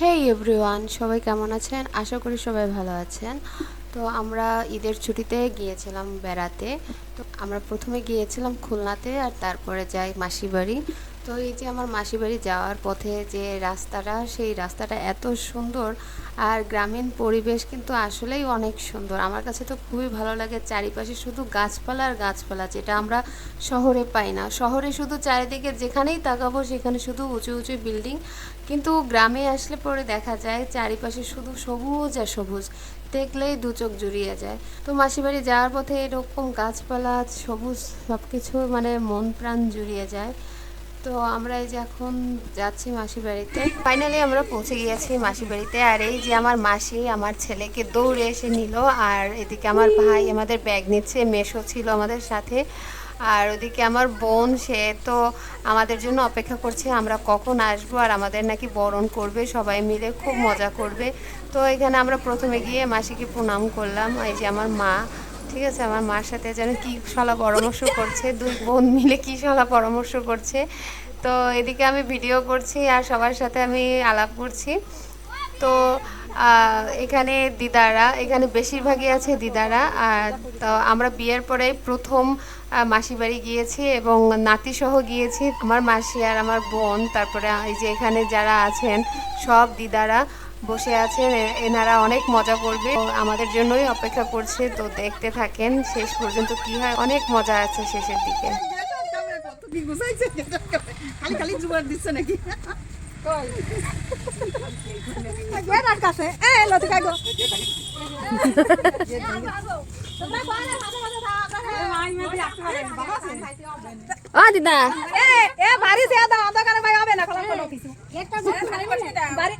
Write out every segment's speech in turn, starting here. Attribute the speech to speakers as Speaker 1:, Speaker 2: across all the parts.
Speaker 1: হেই everyone সবাই কেমন আছেন? আশা করি সবাই ভালো আছেন। তো আমরা ঈদের ছুটিতে গিয়েছিলাম বেড়াতে। তো আমরা প্রথমে গিয়েছিলাম খুলনাতে আর তারপরে যাই মাসি বাড়ি তো এই যে আমার মাসি বাড়ি যাওয়ার পথে যে রাস্তাটা, সেই রাস্তাটা এত সুন্দর আর গ্রামীণ পরিবেশ কিন্তু আসলেই অনেক সুন্দর। আমার কাছে তো খুবই ভালো লাগে চারিপাশে শুধু গাছপালা আর গাছপালা যেটা আমরা শহরে পাই না। শহরে শুধু চারিদিকে যেখানেই তাকাবো সেখানে শুধু উঁচু উঁচু বিল্ডিং। কিন্তু গ্রামে আসলে পরে দেখা যায় চারিপাশে শুধু সবুজ আর সবুজ। দেখলেই দু চোখ জুড়িয়ে যায়। তো মাসি বাড়ি যাওয়ার পথে এরকম গাছপালা, সবুজ সব কিছু মানে মন প্রাণ জুড়িয়ে যায়। তো আমরা এই যে এখন যাচ্ছি মাসি বাড়িতে। ফাইনালি আমরা পৌঁছে গিয়েছি মাসি বাড়িতে। আর এই যে আমার মাসি আমার ছেলেকে দৌড়ে এসে নিল, আর এদিকে আমার ভাই আমাদের ব্যাগ নিচ্ছে মেশো ছিল আমাদের সাথে। আর ওদিকে আমার বোন, সে তো আমাদের জন্য অপেক্ষা করছে, আমরা কখন আসব আর আমাদের নাকি বরণ করবে, সবাই মিলে খুব মজা করবে। তো এখানে আমরা প্রথমে গিয়ে মাসিকে প্রণাম করলাম। এই যে আমার মা ঠিক আছে, আমার মার সাথে যেন কি সলা পরামর্শ করছে, দুই বোন মিলে কি সলা পরামর্শ করছে। তো এদিকে আমি ভিডিও করছি আর সবার সাথে আমি আলাপ করছি। তো এখানে দিদারা, এখানে বেশিরভাগই আছে দিদারা। আর, তো আমরা বিয়ের পরে প্রথম মাসি বাড়ি গিয়েছি এবং নাতি সহ গিয়েছি। আমার মাসি আর আমার বোন, তারপরে এই যে এখানে যারা আছেন, সব দিদারা। বসে আছেন এনারা অনেক মজা করবে। আমাদের জন্যই অপেক্ষা করছে তো দেখতে থাকেন শেষ পর্যন্ত কি হয়। অনেক মজা আছে শেষের দিকে। দিদা।
Speaker 2: এ এ বাড়ি দাও অন্ধকারে ভাই হবে না কোনো কিছু বাড়ি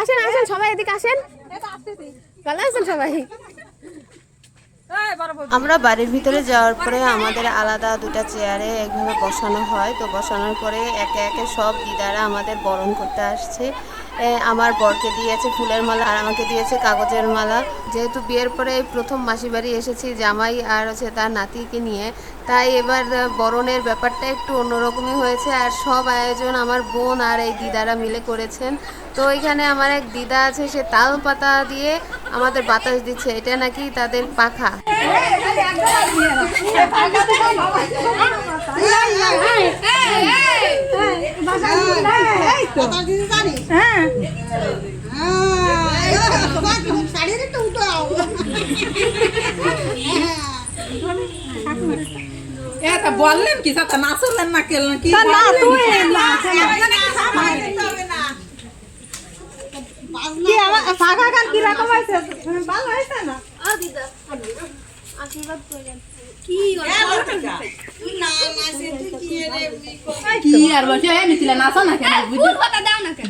Speaker 1: আসেন আসেন, সবাই এদিকে আসেন। ভালো আছেন সবাই? আমরা বাড়ির ভিতরে যাওয়ার পরে আমাদের আলাদা দুটা চেয়ারে একভাবে বসানো হয়। তো বসানোর পরে একে একে সব দিদারা আমাদের বরণ করতে আসছে। আমার বরকে দিয়েছে ফুলের মালা আর আমাকে দিয়েছে কাগজের মালা যেহেতু বিয়ের পরে এই প্রথম মাসি বাড়ি এসেছি জামাই আর হচ্ছে তার নাতিকে নিয়ে তাই এবার বরণের ব্যাপারটা একটু অন্যরকমই হয়েছে আর সব আয়োজন আমার বোন আর এই দিদারা মিলে করেছেন তো এখানে আমার এক দিদা আছে সে তাল পাতা দিয়ে আমাদের বাতাস দিচ্ছে এটা নাকি তাদের পাখা
Speaker 2: দিতে জানি হ্যাঁ শাড়ির একটু উঠো
Speaker 3: এটা বললেন কি তা নাচলেন না কেলেন কি
Speaker 2: না তুই কি আমার শাখা গান কি রকম হয়েছে ভালো হয়েছে না
Speaker 3: কি আর এ মিছিলে নাচো না কেন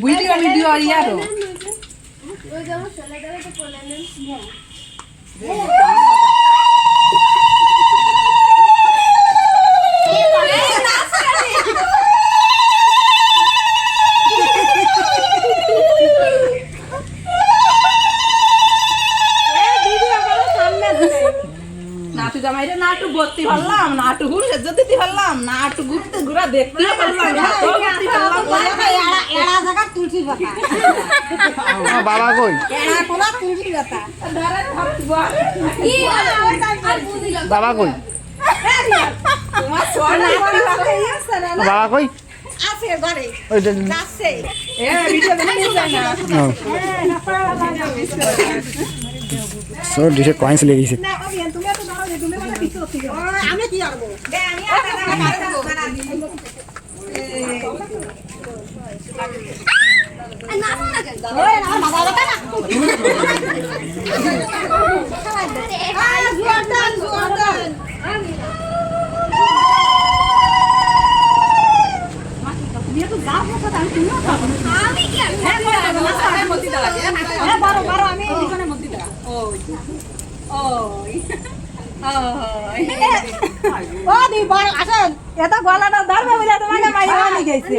Speaker 3: ভিডিও ভিডিও ইয়ারো নাটু জামাইরে না একটু ভর্তি পারলাম না একটু ঘুরে দিতে পারলাম না একটু ঘুরতে ঘুরা দেখতে পারলাম না তো ঘুরতে
Speaker 2: এড়া জায়গা তুলসী পাতা।
Speaker 4: আমার বাবা কই?
Speaker 2: এড়া কোলা তুলসী পাতা।
Speaker 3: ধরে
Speaker 4: বাবা কই?
Speaker 3: তোমার সোনা
Speaker 4: বাবা কই?
Speaker 2: আছে ঘরে। আছে
Speaker 3: এ ভিডিও দেখে না।
Speaker 4: সব ডিশে কয়েন্স লেগে গেছে
Speaker 2: আমি তুমি তো দাঁড়াও তুমি মানে পিছু থেকে আমি কি করব আমি ওই না মাথা ব্যথা না আয় জোরদার জোরদার হ্যাঁ বড় বড় আমি এখানে মধ্যে দাঁড়া ও দি বড় আসেন এত গলাটা ধরবে বলে তোমাকে গেছে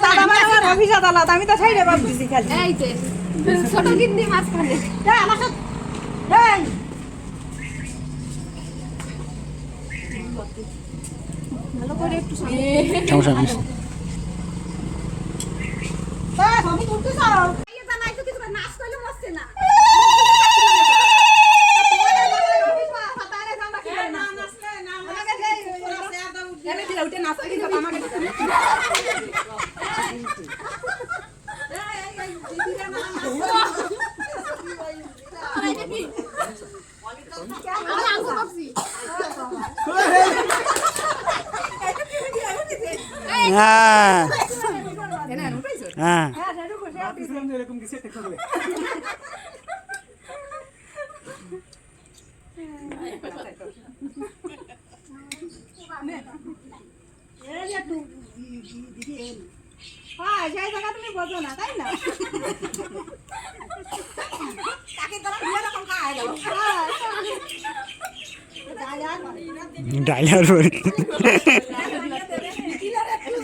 Speaker 2: দাদা মানে আমার অভিশাপ আমি তো সাইডে ভাবতেছি খালি
Speaker 1: ছোট গিন্নি মাঝখানে
Speaker 2: এই, আমার সাথে
Speaker 4: সমস্যা নেই
Speaker 2: আমি তুলতে চাও? এই জানা একটু কিছু
Speaker 3: আমাকে
Speaker 4: হ্যাঁ হ্যাঁ
Speaker 2: হ্যাঁ সেই জায়গা তুমি বোঝো না তাই না
Speaker 4: ডাইলার পরে
Speaker 3: জলের গিলাস কই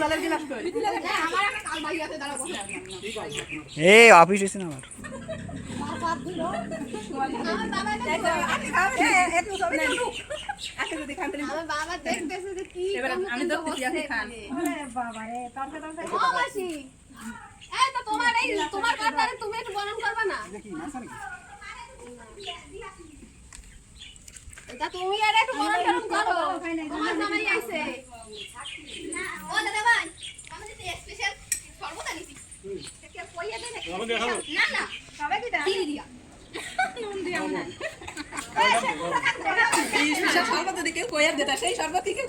Speaker 4: এ অফিস এসে না আমার।
Speaker 3: তো
Speaker 1: তোমার এই তোমার কাটারে তুমি একটু বরণ করবে না? এটা তুমি আর একটু বরণ টরণ করো। তোমার জামাই আইছে।
Speaker 3: থেকে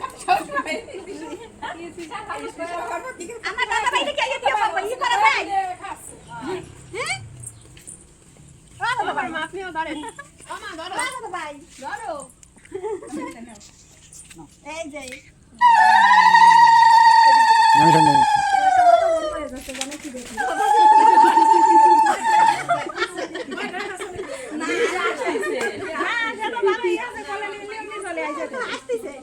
Speaker 3: থেকে
Speaker 2: আমার দাদা ভাই দেখে আইয়ে দিয়ে পাবো ই করে ভাই হ্যাঁ ও দাদা ভাই
Speaker 1: ধরেন আমা ধরো
Speaker 2: ও ভাই
Speaker 1: ধরো
Speaker 2: এই যে
Speaker 4: আমি সামনে
Speaker 2: হ্যাঁ সেটা ভালোই আছে কলে নিয়ে নিয়ে চলে আইছে তো আসতেছে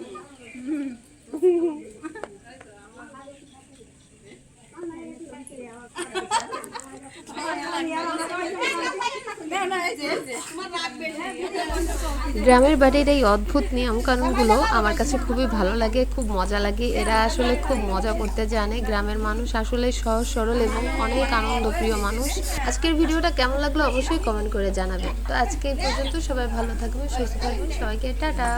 Speaker 1: গ্রামের বাড়ির এই অদ্ভুত নিয়মকানুনগুলো আমার কাছে খুবই ভালো লাগে, খুব মজা লাগে। এরা আসলে খুব মজা করতে জানে। গ্রামের মানুষ আসলে সহজ, সরল এবং অনেক আনন্দপ্রিয় মানুষ। আজকের ভিডিওটা কেমন লাগল অবশ্যই কমেন্ট করে জানাবেন। তো আজকে পর্যন্ত সবাই ভালো থাকবে সুস্থ থাকবেন। সবাইকে টাটা।